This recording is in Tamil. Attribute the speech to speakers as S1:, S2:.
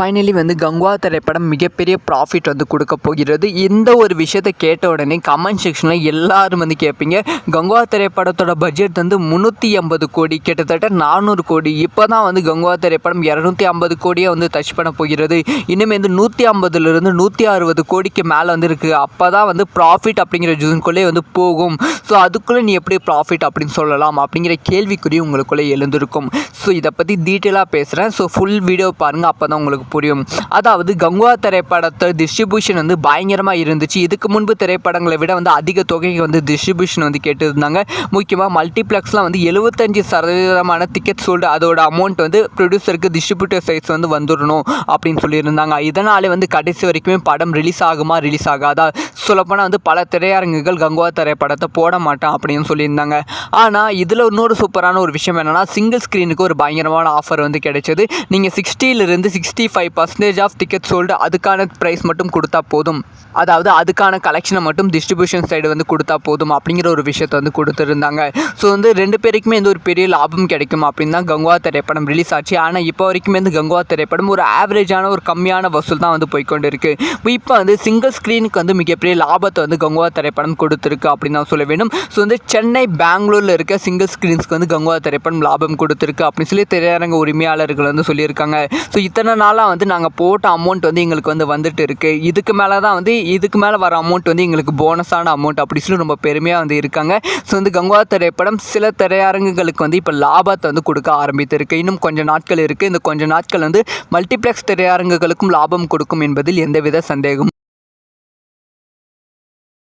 S1: ஃபைனலி வந்து கங்குவா திரைப்படம் மிகப்பெரிய ப்ராஃபிட் வந்து கொடுக்க போகிறது. இந்த ஒரு விஷயத்தை கேட்ட உடனே கமெண்ட் செக்ஷனில் எல்லாரும் வந்து கேட்பீங்க கங்குவா திரைப்படத்தோட பட்ஜெட் வந்து முந்நூற்றி ஐம்பது கோடி கிட்டத்தட்ட நானூறு கோடி. இப்போ தான் வந்து கங்குவா திரைப்படம் இரநூத்தி ஐம்பது கோடியை வந்து டச் பண்ண போகிறது. இனிமேல் வந்து நூற்றி ஐம்பதுலேருந்து நூற்றி அறுபது கோடிக்கு மேலே வந்து இருக்குது அப்போ தான் வந்து ப்ராஃபிட் அப்படிங்கிற ஜூன்குள்ளே வந்து போகும். ஸோ அதுக்குள்ளே நீ எப்படி ப்ராஃபிட் அப்படின்னு சொல்லலாம் அப்படிங்கிற கேள்விக்குறி உங்களுக்குள்ளே எழுந்திருக்கும். ஸோ இதை பற்றி டீட்டெயிலாக பேசுகிறேன் ஸோ ஃபுல் வீடியோ பாருங்கள் அப்போ தான் உங்களுக்கு புரியும். அதாவது கங்குவா திரைப்படத்தை டிஸ்ட்ரிபியூஷன் வந்து பயங்கரமாக இருந்துச்சு. இதுக்கு முன்பு திரைப்படங்களை விட வந்து அதிக தொகைக்கு வந்து டிஸ்ட்ரிபியூஷன் வந்து கேட்டிருந்தாங்க. முக்கியமாக மல்டிப்ளெக்ஸ்லாம் வந்து எழுபத்தஞ்சு சதவீதமான டிக்கெட் சோல்டு அதோட அமௌண்ட் வந்து ப்ரொடியூசருக்கு டிஸ்ட்ரிபியூட்டர் சைஸ் வந்து வந்துடணும் அப்படின்னு சொல்லியிருந்தாங்க. இதனாலே வந்து கடைசி வரைக்குமே படம் ரிலீஸ் ஆகுமா ரிலீஸ் ஆகாதா? சொல்லப்போனால் வந்து பல திரையரங்குகள் கங்குவா திரைப்படத்தை போட மாட்டேன் அப்படின்னு சொல்லியிருந்தாங்க. ஆனால் இதில் இன்னொரு சூப்பரான ஒரு விஷயம் என்னென்னா சிங்கிள் ஸ்க்ரீனுக்கு ஒரு பயங்கரமான ஆஃபர் வந்து கிடைச்சது. நீங்கள் சிக்ஸ்டியிலிருந்து sixty five percentage off ticket sold அதுக்கான ப்ரைஸ் மட்டும் கொடுத்தா போதும். அதாவது அதுக்கான கலெக்ஷனை மட்டும் டிஸ்ட்ரிபியூஷன் சைடு வந்து கொடுத்தா போதும் அப்படிங்கிற ஒரு விஷயத்தை வந்து கொடுத்துருந்தாங்க. ஸோ வந்து ரெண்டு பேருக்குமே இந்த ஒரு பெரிய லாபம் கிடைக்கும் அப்படின்னு தான் கங்குவா திரைப்படம் ரிலீஸ் ஆச்சு. ஆனால் இப்போ வரைக்குமே வந்து கங்குவா திரைப்படம் ஒரு ஆவரேஜான ஒரு கம்மியான வசூல் தான் வந்து போய்க்கொண்டு இருக்கு இப்போ வந்து சிங்கிள் ஸ்க்ரீனுக்கு வந்து மிகப்பெரிய லாபத்தை வந்து கங்குவா திரைப்படம் கொடுத்துருக்கு அப்படின்னு தான் சொல்ல வேண்டும். ஸோ வந்து சென்னை பெங்களூரில் இருக்க சிங்கிள் ஸ்க்ரீன்ஸ்க்கு வந்து கங்குவா திரைப்படம் லாபம் கொடுத்துருக்கு அப்படின்னு சொல்லி திரையரங்க உரிமையாளர்கள் வந்து சொல்லியிருக்காங்க. ஸோ இத்தனை நாள் நாளாக வந்து நாங்கள் போட்ட அமௌண்ட் வந்து எங்களுக்கு வந்து வந்துட்டு இருக்குது இதுக்கு மேலே தான் வந்து இதுக்கு மேலே வர அமௌண்ட் வந்து எங்களுக்கு போனஸான அமௌண்ட் அப்படி சொல்லி ரொம்ப பெருமையாக வந்து இருக்காங்க. ஸோ வந்து கங்குவா திரைப்படம் சில திரையரங்குகளுக்கு வந்து இப்போ லாபத்தை வந்து கொடுக்க ஆரம்பித்திருக்கு. இன்னும் கொஞ்சம் நாட்கள் இருக்குது இந்த கொஞ்சம் நாட்கள் வந்து மல்டிப்ளெக்ஸ் திரையரங்குகளுக்கும் லாபம் கொடுக்கும் என்பதில் எந்தவித சந்தேகமும்